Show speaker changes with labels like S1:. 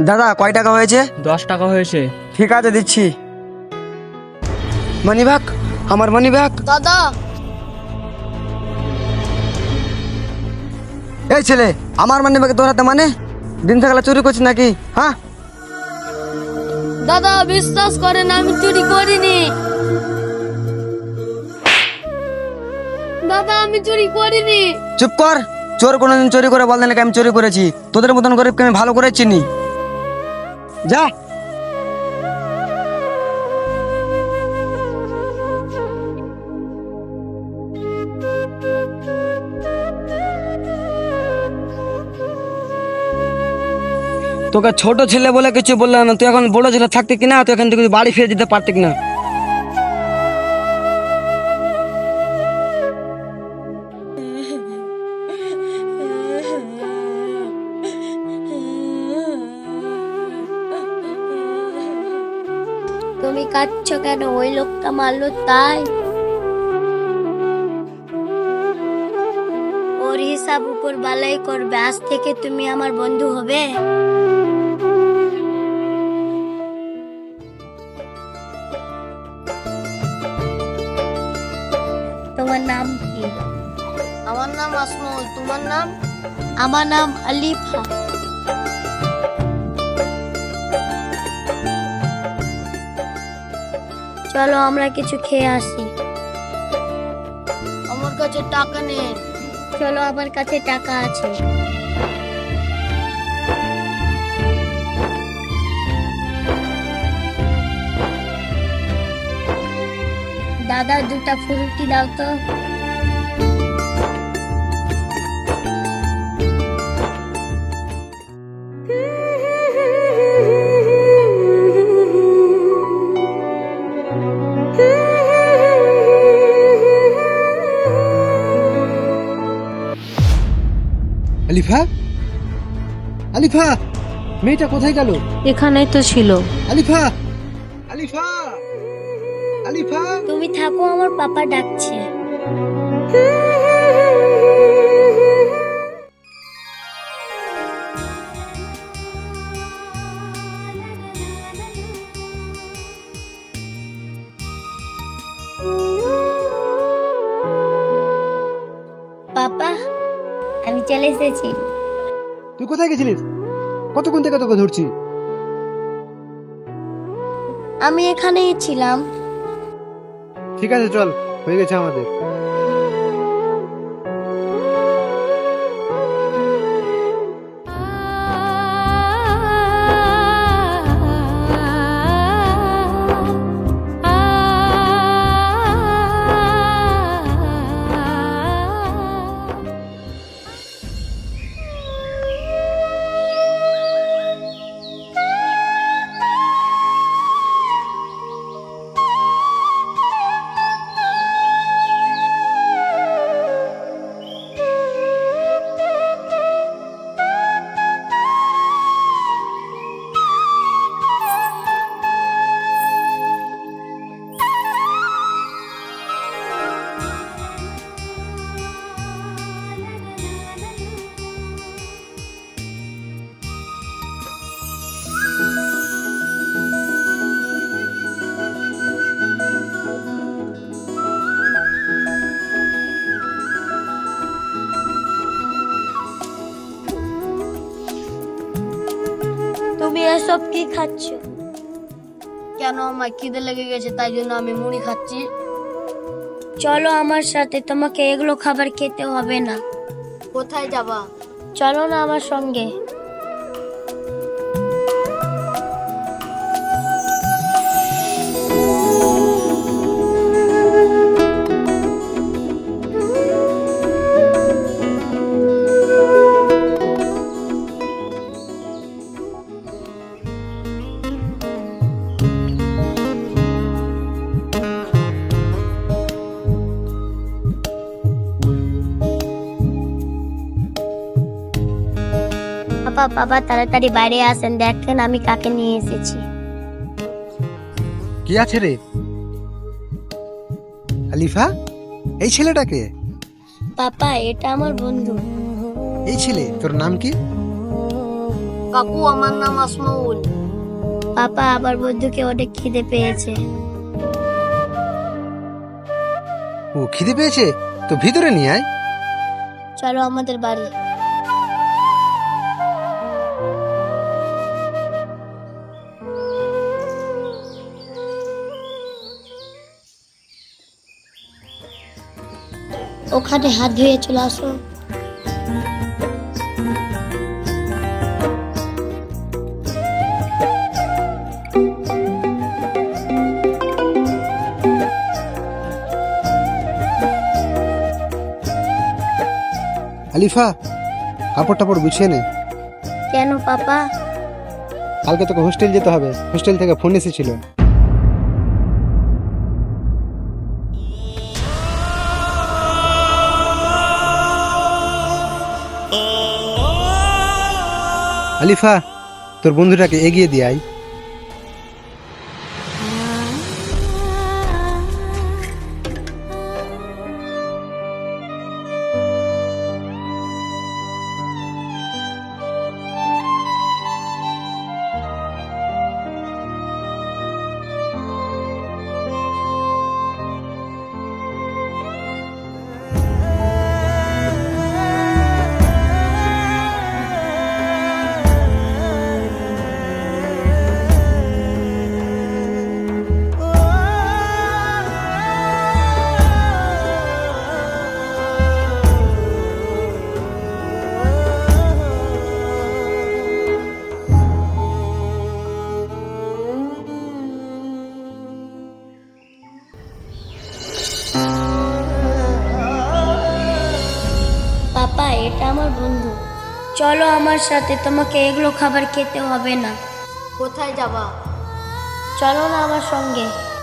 S1: দাদা কয় টাকা হয়েছে?
S2: দশ টাকা হয়েছে।
S1: ঠিক আছে দিচ্ছি। মানি ব্যাগ আমার মানি ব্যাগ
S3: দাদা।
S1: এই ছেলে আমার মানি ব্যাগ তোর হাতে মানে? দিন থাকলে চুরি করছিস নাকি? হ্যাঁ?
S3: দাদা বিশ্বাস করেন আমি চুরি করিনি। দাদা আমি চুরি করিনি।
S1: চুপ কর। চোর কোনোদিন চুরি করে বল নাকি আমি চুরি করেছি? তোদের মতন গরিবকে আমি ভালো করে চিনি। যা। তোকে ছোট ছেলে বলে কিছু বললাম না, তুই এখন বড় ছেলে থাকতে কিনা, তুই এখান থেকে বাড়ি ফিরে যেতে পারতি না
S3: তুমি কেন? ওই লোকটা মারলো তাই। ওর হিসাব উপর বালাই করবে। আজ থেকে তুমি আমার বন্ধু হবে। তোমার নাম কি? আমার নাম আসমল তোমার নাম? আমার নাম আলিফা। চলো আমরা কিছু খেয়ে আসি। আমার কাছে টাকা নেই। চলো আমার কাছে টাকা আছে। দাদা দুটা ফুরুটি দাও তো।
S1: আলিফা? আলিফা মেয়েটা কোথায় গেল?
S3: এখানেই তো ছিল।
S1: আলিফা আলিফা আলিফা।
S3: তুমি থাকো আমার পাপা ডাকছে। চলে এসেছি।
S1: তুই কোথায় গেছিলিস? কতক্ষণ থেকে তোকে ধরছি?
S3: আমি এখানেই ছিলাম।
S1: ঠিক আছে চল হয়ে গেছে আমাদের।
S3: এসব কি খাচ্ছ? কেন আমার খিদে লেগে গেছে তাই জন্য আমি মুড়ি খাচ্ছি। চলো আমার সাথে তোমাকে এগুলো খাবার খেতে হবে না। কোথায় যাবা? চলো না আমার সঙ্গে। বাবা বাবা তাড়াতাড়ি বাইরে আসেন দেখেন আমি কাকে নিয়ে এসেছি।
S1: কি আছে রে? আলিফা এই ছেলেটাকে?
S3: পাপা এটা আমার বন্ধু।
S1: এই ছেলে তোর নাম কি?
S3: কাকু আমার নাম আসমাউল। পাপা আবার বন্ধুকে অনেক খিদে পেয়েছে।
S2: ও খিদে পেয়েছে? তো ভিতরে নিয়ে আয়।
S3: চলো আমাদের বাড়ি। ওখানে হাত ধুয়ে চলে আসো।
S2: আলিফা কাপড় টাপড় গুছিয়ে নে।
S3: কেন পাপা?
S2: কালকে তোকে হোস্টেল যেতে হবে। হোস্টেল থেকে ফোন এসেছিল। আলিফা তোর বন্ধুটাকে এগিয়ে দিয়ে আয়।
S3: চলো আমার সাথে তোমাকে এগুলো খাবার খেতে হবে না। কোথায় যাবা? চলো না আমার সঙ্গে।